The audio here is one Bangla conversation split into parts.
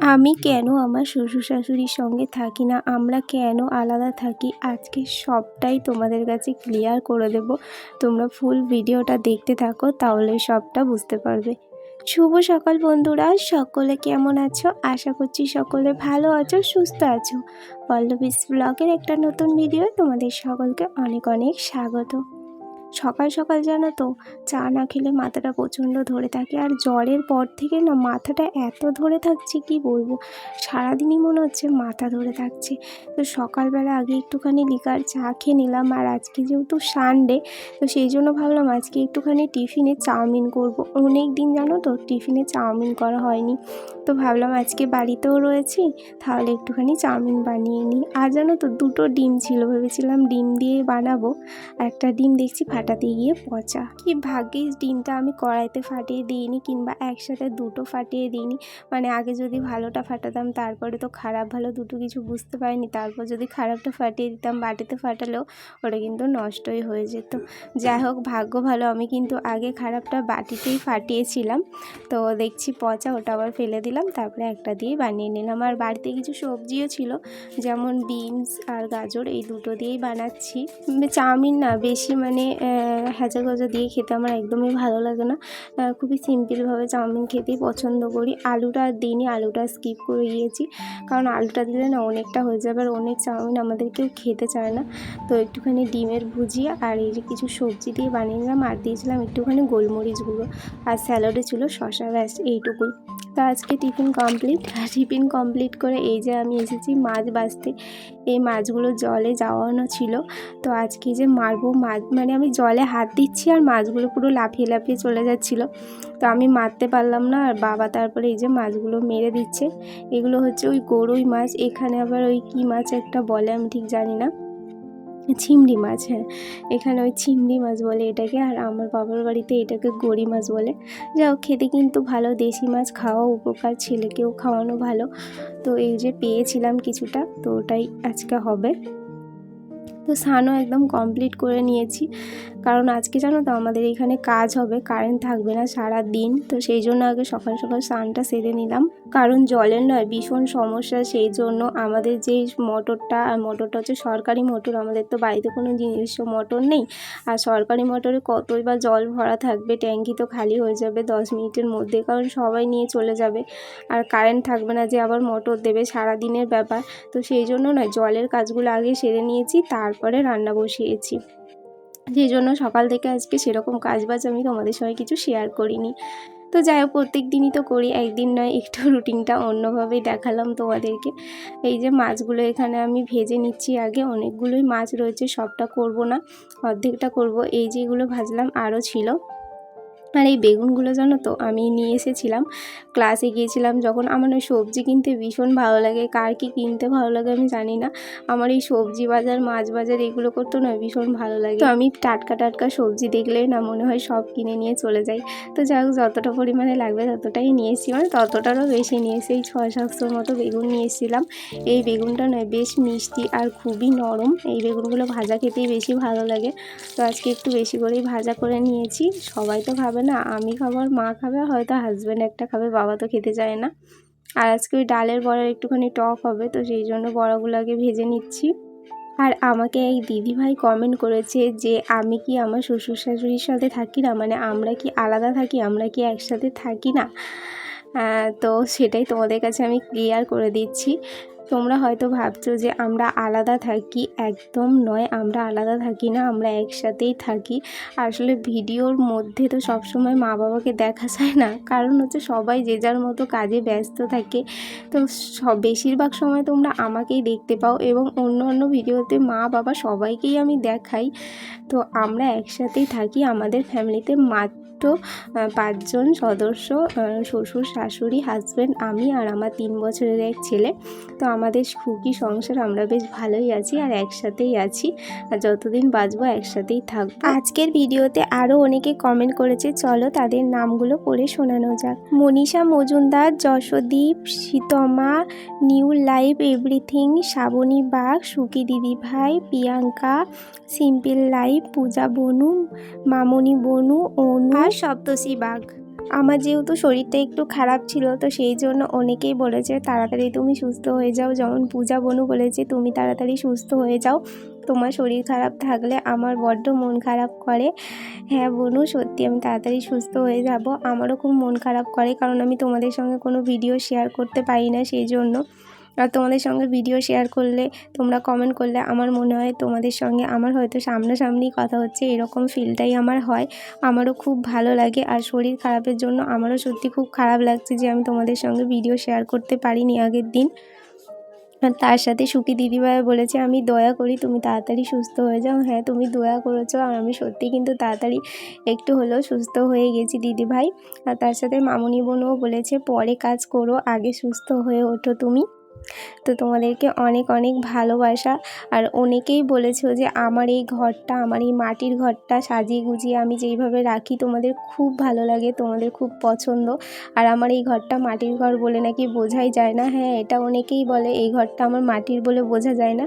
আমি কেন আমার শ্বশুর শাশুড়ির সঙ্গে থাকি না? আমরা কেন আলাদা থাকি? আজকে সবটাই তোমাদের কাছে ক্লিয়ার করে দেব। তোমরা ফুল ভিডিওটা দেখতে থাকো, তাহলে সবটা বুঝতে পারবে। শুভ সকাল বন্ধুরা, সকলে কেমন আছো? আশা করছি সকলে ভালো আছো, সুস্থ আছো। পল্লবীস ব্লগের একটা নতুন ভিডিও তোমাদের সকলকে অনেক অনেক স্বাগত। সকাল সকাল জানো তো, চা না খেলে মাথাটা প্রচণ্ড ধরে থাকে। আর জ্বরের পর থেকে না মাথাটা এত ধরে থাকছে, কি বলব? সারাদিনই মনে হচ্ছে মাথা ধরে থাকছে। তো সকালবেলা আগে একটুখানি লিকার চা খেয়ে নিলাম, আর আজকে যেহেতু সানডে তো সেই জন্য ভাবলাম আজকে একটুখানি টিফিনে চাউমিন করব। অনেক দিন জানো তো, টিফিনে চাউমিন করা হয়নি। তো ভাবলাম আজকে বাড়িতেও রয়েছি, তাহলে একটুখানি চাউমিন বানিয়ে নিই। আর জানো তো, দুটো ডিম ছিল, ভেবেছিলাম ডিম দিয়ে বানাবো। একটা ডিম দেখছি ফাটাতে গিয়ে পচা। কি ভাগ্যিস ডিমটা আমি কড়াইতে ফাটিয়ে দিইনি কিংবা একসাথে দুটো ফাটিয়ে দিইনি। মানে আগে যদি ভালোটা ফাটাতাম, তারপরে তো খারাপ ভালো দুটো কিছু বুঝতে পারিনি। তারপর যদি খারাপটা ফাটিয়ে দিতাম, বাটিতে ফাটালেও ওটা কিন্তু নষ্টই হয়ে যেত। যাই হোক, ভাগ্য ভালো, আমি কিন্তু আগে খারাপটা বাটিতেই ফাটিয়েছিলাম। তো দেখছি পচা, ওটা আবার ফেলে দিলাম, তারপরে একটা দিয়ে বানিয়ে নিলাম। আর বাড়িতে কিছু সবজিও ছিল, যেমন বিনস আর গাজর, এই দুটো দিয়েই বানাচ্ছি। চাউমিন না, বেশি মানে হ্যাঁচা গজা দিয়ে খেতে আমার একদমই ভালো লাগে না। খুবই সিম্পলভাবে চাউমিন খেতেই পছন্দ করি। আলুটা দিইনি, আলুটা স্কিপ করে গিয়েছি কারণ আলুটা দিলে না অনেকটা হয়ে যাবে আর অনেক চাউমিন আমাদের কেউ খেতে চায় না। তো একটুখানি ডিমের ভুজিয়া আর এই যে কিছু সবজি দিয়ে বানিয়ে নিলাম আর দিয়েছিলাম একটুখানি গোলমরিচ গুঁড়ো আর স্যালাডে ছিল শশা ব্যাস এইটুকুই। তো আজকে টিফিন কমপ্লিট। টিফিন কমপ্লিট করে এই যে আমি এসেছি মাছ বাছতে। এই মাছগুলো জলে যাওয়ানো ছিল। তো আজকে যে মারবো মাছ মানে আমি জলে হাত দিচ্ছি আর মাছগুলো পুরো লাফিয়ে লাফিয়ে চলে যাচ্ছিল। তো আমি মারতে পারলাম না আর বাবা তারপরে এই যে মাছগুলো মেরে দিচ্ছে। এগুলো হচ্ছে ওই গরুই মাছ। এখানে আবার ওই কী মাছ একটা বলে আমি ঠিক জানি না। চিংড়ি মাছ হ্যাঁ। এখানে ওই চিংড়ি মাছ বলে এটাকে, আর আমার বাবার বাড়িতে এটাকে গড়ি মাছ বলে। যাও খেতে কিন্তু ভালো, দেশি মাছ খাওয়া উপকার, ছেলেকেও খাওয়ানো ভালো। তো এই যে পেয়েছিলাম কিছুটা, তো ওটাই আজকে হবে। তো স্নানও একদম কমপ্লিট করে নিয়েছি। কারণ আজকে জানো তো আমাদের এখানে কাজ হবে কারেন্ট থাকবে না সারা দিন তো সেই জন্য আগে সকাল সকাল স্নানটা সেরে নিলাম। কারণ জলের নয়, ভীষণ সমস্যা। সেই জন্য আমাদের যে মোটরটা, আর মোটরটা হচ্ছে সরকারি মোটর, আমাদের তো বাড়িতে কোনো নিজস্ব মোটর নেই। আর সরকারি মোটরে কতই বা জল ভরা থাকবে, ট্যাঙ্কি তো খালি হয়ে যাবে দশ মিনিটের মধ্যে, কারণ সবাই নিয়ে চলে যাবে। আর কারেন্ট থাকবে না যে আবার মোটর দেবে সারা দিনের ব্যাপার। তো সেই জন্য নয়, জলের কাজগুলো আগে সেরে নিয়েছি, তারপরে রান্না বসিয়েছি। সেই জন্য সকাল থেকে আজকে সেরকম কাজ বাজ আমি তোমাদের সঙ্গে কিছু শেয়ার করিনি। তো যাই হোক, প্রত্যেক দিনই তো করি, একদিন নয়, একটু রুটিনটা অন্যভাবেই দেখালাম তোমাদেরকে। এই যে মাছগুলো এখানে আমি ভেজে নিচ্ছি আগে, অনেকগুলোই মাছ রয়েছে, সবটা করব না, অর্ধেকটা করব। এই যেগুলো ভাজলাম, আরও ছিল। আর এই বেগুনগুলো জানো তো? আমি নিয়ে এসেছিলাম। ক্লাসে গিয়েছিলাম যখন আমার ওই সবজি কিনতে ভীষণ ভালো লাগে। কার কি কিনতে ভালো লাগে আমি জানি না। আমার এই সবজি বাজার, মাছ বাজার এগুলো করতে না ভীষণ ভালো লাগে। তো আমি টাটকা টাটকা সবজি দেখলে না মনে হয় সব কিনে নিয়ে চলে যাই। তো যাই হোক, যতটা পরিমাণে লাগবে ততটাই নিয়ে এসেছি। মানে ততটারও বেশি নিয়ে এসে এই ছয় সাতশোর মতো বেগুন নিয়ে এসেছিলাম। এই বেগুনটা নয় বেশ মিষ্টি আর খুবই নরম। এই বেগুনগুলো ভাজা খেতেই বেশি ভালো লাগে। তো আজকে একটু বেশি করেই ভাজা করে নিয়েছি। সবাই তো খাবে না, আমি খাব আর মা খাবে, হয়তো হাজব্যান্ড একটা খাবে, বাবা তো খেতে চায় না। আর আজকে ওই ডালের বড়ার একটুখানি টক হবে, তো সেই জন্য বড়াগুলো আগে ভেজে নিচ্ছি। আর আমাকে এই দিদিভাই কমেন্ট করেছে যে, আমি কি আমার শ্বশুর শাশুড়ির সাথে থাকি না? মানে আমরা কি আলাদা থাকি? আমরা কি একসাথে থাকি না? তো সেটাই তোমাদের কাছে আমি ক্লিয়ার করে দিচ্ছি। তোমরা হয়তো ভাবছ যে আমরা আলাদা থাকি। একদম নয়, আমরা আলাদা থাকি না, আমরা একসাথেই থাকি। আসলে ভিডিওর মধ্যে তো সবসময় মা বাবাকে দেখা যায় না। কারণ হচ্ছে সবাই যে যার মতো কাজে ব্যস্ত থাকে। তো সব বেশিরভাগ সময় তোমরা আমাকেই দেখতে পাও এবং অন্য অন্য ভিডিওতে মা বাবা সবাইকেই আমি দেখাই। তো আমরা একসাথেই থাকি, আমাদের ফ্যামিলিতে মাত্র আহ, পাঁচজন সদস্য শ্বশুর শাশুড়ি হাজব্যান্ড আমি আর আমার তিন বছরের এক ছেলে। তো আমাদের সুখী সংসার আমরা বেশ ভালোই আছি আর একসাথেই আছি। আর যতদিন বাঁচবো একসাথেই থাকব। আজকের ভিডিওতে আরও অনেকে কমেন্ট করেছে চলো তাদের নামগুলো পড়ে শোনানো যাক। Manisha Majumdar Yashdeep Shitama new life everything Shrabani Bag সুখী দিদি ভাই প্রিয়াঙ্কা সিম্পল লাইফ পূজা বনু মামনি বনু অনু আর সপ্তশী বাঘ। আমার যেহেতু শরীরটা একটু খারাপ ছিল, তো সেই জন্য অনেকেই বলেছে, তাড়াতাড়ি তুমি সুস্থ হয়ে যাও। যেমন পূজা বনু বলেছে, তুমি তাড়াতাড়ি সুস্থ হয়ে যাও। তোমার শরীর খারাপ থাকলে আমার বড্ড মন খারাপ করে। হ্যাঁ বনু, সত্যি আমি তাড়াতাড়ি সুস্থ হয়ে যাব। আমারও খুব মন খারাপ করে, কারণ আমি তোমাদের সঙ্গে কোনো ভিডিও শেয়ার করতে পারি না, সেই জন্য। আর তোমাদের সঙ্গে ভিডিও শেয়ার করলে, তোমরা কমেন্ট করলে আমার মনে হয় তোমাদের সঙ্গে আমার হয়তো সামনাসামনি কথা হচ্ছে, এরকম ফিলটাই আমার হয়। আমারও খুব ভালো লাগে আর শরীর খারাপের জন্য আমারও সত্যি খুব খারাপ লাগছে যে আমি তোমাদের সঙ্গে ভিডিও শেয়ার করতে পারিনি আগের দিন। তার সাথে সুখী দিদিভাই বলেছে, আমি দয়া করি তুমি তাড়াতাড়ি সুস্থ হয়ে যাও। হ্যাঁ তুমি দয়া করেছ আর আমি সত্যি কিন্তু তাড়াতাড়ি একটু হলেও সুস্থ হয়ে গেছি দিদিভাই। আর তার সাথে মামনি বোনও বলেছে, পরে কাজ করো, আগে সুস্থ হয়ে ওঠো তুমি। তো তোমাদেরকে অনেক অনেক ভালোবাসা। আর অনেকেই বলেছ যে আমার এই ঘরটা, আমার এই মাটির ঘরটা সাজিয়ে গুজিয়ে আমি যেইভাবে রাখি তোমাদের খুব ভালো লাগে, তোমাদের খুব পছন্দ। আর আমার এই ঘরটা মাটির ঘর বলে নাকি বোঝাই যায় না। হ্যাঁ এটা অনেকেই বলে, এই ঘরটা আমার মাটির বলে বোঝা যায় না।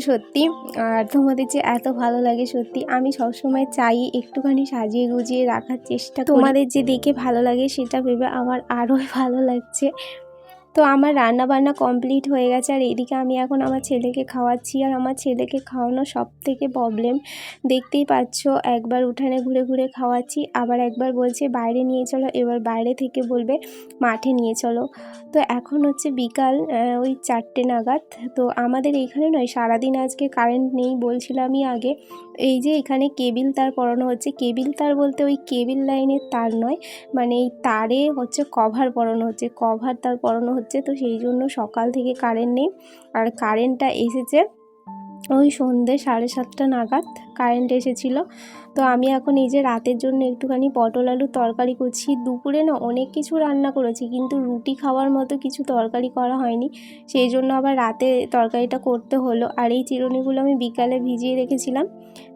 সত্যি, আর তোমাদের যে এত ভালো লাগে সত্যি, আমি সবসময় চাই একটুখানি সাজিয়ে গুজিয়ে রাখার চেষ্টা তোমাদের যে দেখে ভালো লাগে সেটা ভেবে আমার আরও ভালো লাগছে। তো আমার রান্না বান্না কমপ্লিট হয়ে গেছে। আর এদিকে আমি এখন আমার ছেলেকে খাওয়াচ্ছি। আর আমার ছেলেকে খাওয়ানো সব থেকে প্রবলেম দেখতেই পাচ্ছ, একবার উঠানে ঘুরে ঘুরে খাওয়াচ্ছি, আবার একবার বলছে, বাইরে নিয়ে চলো। এবার বাইরে থেকে বলবে, মাঠে নিয়ে চলো। তো এখন হচ্ছে বিকাল ওই চারটে নাগাদ। তো আমাদের এখানে নয়, সারাদিন আজকে কারেন্ট নেই বলছিলামই আগে। এই যে এখানে কেবিল তার পরানো হচ্ছে। কেবিল তার বলতে ওই কেবিল লাইনের তার নয় মানে এই তারে হচ্ছে কভার পরানো হচ্ছে। কভার তার পরানো হচ্ছে তো সেই জন্য সকাল থেকে কারেন্ট নেই। আর কারেন্টটা এসেছে ওই সন্ধ্যে সাড়ে সাতটা নাগাদ। কারেন্ট এসেছিল। তো আমি এখন এই যে রাতের জন্য একটুখানি পটল আলু তরকারি করছি। দুপুরে না অনেক কিছু রান্না করেছি, কিন্তু রুটি খাওয়ার মতো কিছু তরকারি করা হয়নি। সেই জন্য আবার রাতে তরকারিটা করতে হলো। আর এই চিরুনিগুলো আমি বিকালে ভিজিয়ে রেখেছিলাম।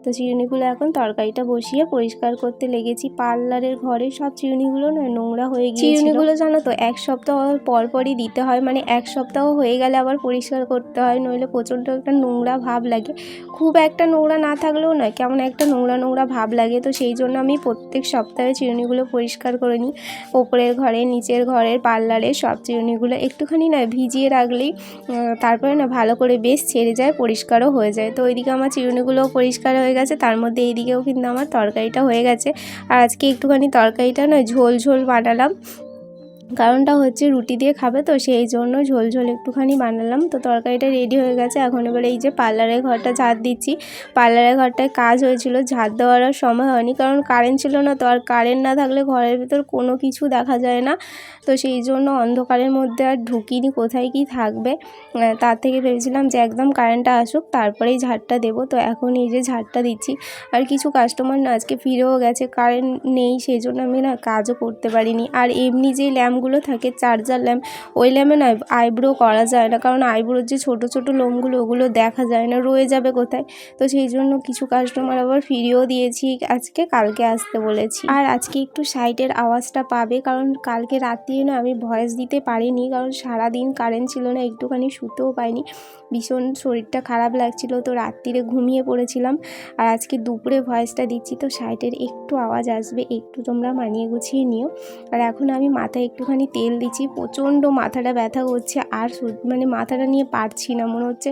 তো চিরুনিগুলো এখন তরকারিটা বসিয়ে পরিষ্কার করতে লেগেছি। পার্লারের ঘরে সব চিরুনিগুলো না নোংরা হয়ে গিয়ে চিরুনিগুলো জানো তো, এক সপ্তাহ পর পরই দিতে হয়। মানে এক সপ্তাহ হয়ে গেলে আবার পরিষ্কার করতে হয়। নইলে প্রচণ্ড একটা নোংরা ভাব লাগে। খুব একটা নোংরা না থাকলেও নয় কেমন একটা নোংরা নোংরা ভাব লাগে, তো সেই জন্য আমি প্রত্যেক সপ্তাহে চিরুনিগুলো পরিষ্কার করে নিই। ওপরের ঘরে, নিচের ঘরের পার্লারে সব চিরুনিগুলো একটুখানি না ভিজিয়ে রাখলেই তারপরে না ভালো করে বেশ ছেড়ে যায়, পরিষ্কারও হয়ে যায়। তো ওইদিকে আমার চিরুনিগুলোও পরিষ্কার হয়ে গেছে, তার মধ্যে এইদিকেও কিন্তু আমার তরকারিটা হয়ে গেছে। আর আজকে একটুখানি তরকারিটা নয় ঝোল ঝোল বানালাম কারণটা হচ্ছে রুটি দিয়ে খাবে তো, সেই জন্য ঝোল ঝোল একটুখানি বানালাম। তো তরকারিটা রেডি হয়ে গেছে। এখন এবার এই যে পার্লারের ঘরটা ঝাড় দিচ্ছি। পার্লারের ঘরটায় কাজ হয়েছিল, ঝাড় দেওয়ার আর সময় হয়নি, কারণ কারেন্ট ছিল না তো, আর কারেন্ট না থাকলে ঘরের ভিতর কোনো কিছু দেখা যায় না। তো সেই জন্য অন্ধকারের মধ্যে আর ঢুকিনি, কোথায় কি থাকবে? তার থেকে ভেবেছিলাম যে একদম কারেন্টটা আসুক, তারপরেই ঝাড়টা দেবো। তো এখন এই যে ঝাড়টা দিচ্ছি। আর কিছু কাস্টমার না আজকে ফিরেও গেছে কারেন্ট নেই, সেই জন্য আমি না কাজও করতে পারিনি। আর এমনি যে ল্যাম্প লোমগুলো থাকে চার্জার ল্যাম্প ওই ল্যাম্পে না আইব্রো করা যায় না। কারণ আইব্রোর যে ছোটো ছোটো লোমগুলো, ওগুলো দেখা যায় না, রয়ে যাবে কোথায়? তো সেই জন্য কিছু কাস্টমার আবার ফিরিয়েও দিয়েছি, আজকে কালকে আসতে বলেছি। আর আজকে একটু সাইটের আওয়াজটা পাবে, কারণ কালকে রাত্রিও না আমি ভয়েস দিতে পারিনি, কারণ সারাদিন কারেন্ট ছিল না, একটুখানি শুতেও পাইনি। ভীষণ শরীরটা খারাপ লাগছিল, তো রাত্রিরে ঘুমিয়ে পড়েছিলাম। আর আজকে দুপুরে ভয়েসটা দিচ্ছি, তো সাইটের একটু আওয়াজ আসবে, একটু তোমরা মানিয়ে গুছিয়ে নিও। আর এখন আমি মাথায় একটুখানি তেল দিচ্ছি, প্রচণ্ড মাথাটা ব্যথা করছে, আর মানে মাথাটা নিয়ে পারছি না, মনে হচ্ছে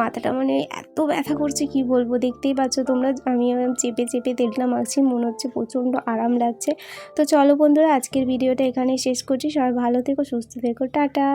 মাথাটা মানে এত ব্যথা করছে, কি বলব? দেখতেই পাচ্ছ তোমরা, আমি চেপে চেপে তেলটা মাখছি মনে হচ্ছে প্রচণ্ড আরাম লাগছে। তো চলো বন্ধুরা, আজকের ভিডিওটা এখানে শেষ করছি, সবাই ভালো থেকো, সুস্থ থেকো, টাটা!